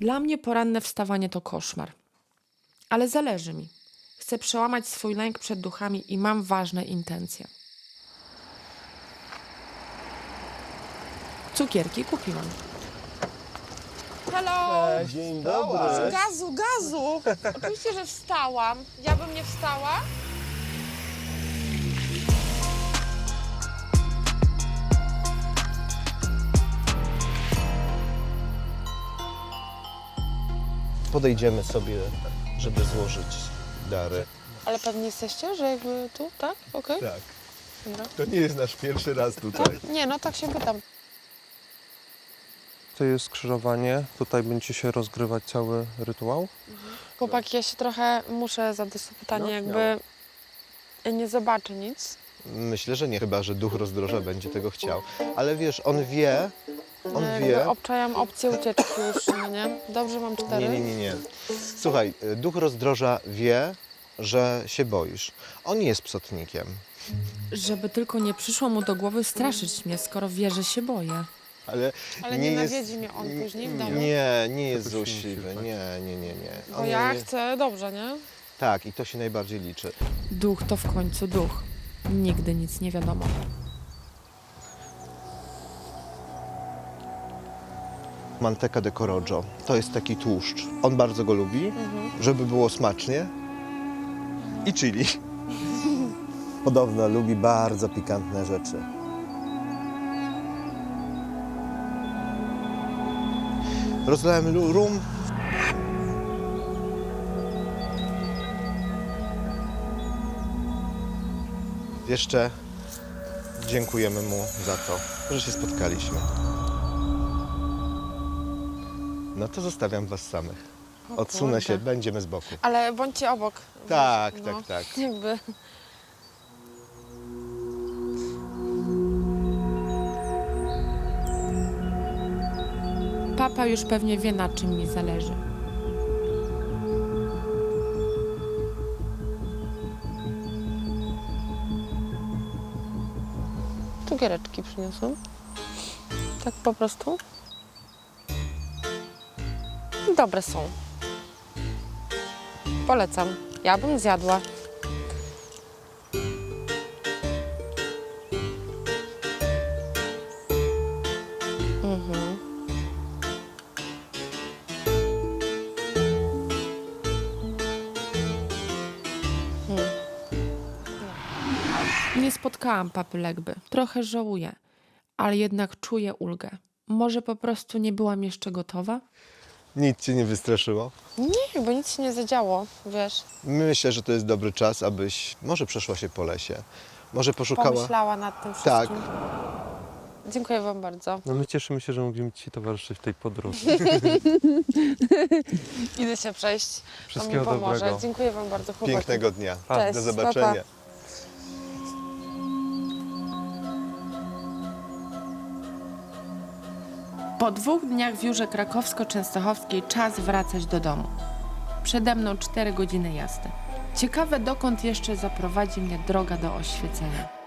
Dla mnie poranne wstawanie to koszmar. Ale zależy mi. Chcę przełamać swój lęk przed duchami i mam ważne intencje. Cukierki kupiłam. Hello! Dzień dobry. Gazu, gazu! Oczywiście, że wstałam. Ja bym nie wstała? Podejdziemy sobie, żeby złożyć dary. Ale pewnie jesteście, że jakby tu, tak? Okej. Tak. Dobra. To nie jest nasz pierwszy raz tutaj. Nie, no tak się pytam. To jest skrzyżowanie. Tutaj będzie się rozgrywać cały rytuał. Chłopaki, ja się trochę muszę zadać to pytanie, No, jakby ja nie zobaczę nic. Myślę, że nie, chyba że duch rozdroża będzie tego chciał. Ale wiesz, on wie, on Ja jakby wie. Obczajam opcję ucieczki już, no nie? Dobrze, mam cztery. Nie, nie, nie, nie. Słuchaj, y, duch rozdroża wie, że się boisz. On nie jest psotnikiem. Żeby tylko nie przyszło mu do głowy straszyć mnie, skoro wie, że się boję. Ale, Ale nie nie jest, nawiedzi mnie on później w domu. Nie, nie jest To byś złośliwy. Nie, nie, nie, nie. Bo On ja nie- chcę dobrze, nie? Tak, i to się najbardziej liczy. Duch to w końcu duch. Nigdy nic nie wiadomo. Manteca de Corojo to jest taki tłuszcz. On bardzo go lubi, żeby było smacznie. I chili. Podobno lubi bardzo pikantne rzeczy. Rozlałem rum. Jeszcze dziękujemy mu za to, że się spotkaliśmy. No to zostawiam was samych. O Odsunę kurde. się, będziemy z boku. Ale bądźcie obok. Tak, No, tak, tak. Jakby. Papa już pewnie wie, na czym mi zależy. Cukiereczki przyniosłem. Tak po prostu. Dobre są. Polecam. Ja bym zjadła. Mhm. Nie spotkałam papy Legby. Trochę żałuję, ale jednak czuję ulgę. Może po prostu nie byłam jeszcze gotowa? Nic cię nie wystraszyło? Nie, jakby nic się nie zadziało, wiesz. Myślę, że to jest dobry czas, abyś może przeszła się po lesie. Może poszukała. Pomyślała nad tym Tak. wszystkim. Dziękuję wam bardzo. No my cieszymy się, że możemy Ci towarzyszyć w tej podróży. Idę się przejść. To mi Wszystkiego pomoże. dobrego. Dziękuję wam bardzo, chłopaki. Pięknego dnia. Cześć, Do zobaczenia. pa, pa. Po dwóch dniach w Jurze Krakowsko-Częstochowskiej czas wracać do domu. Przede mną cztery godziny jazdy. Ciekawe, dokąd jeszcze zaprowadzi mnie droga do oświecenia.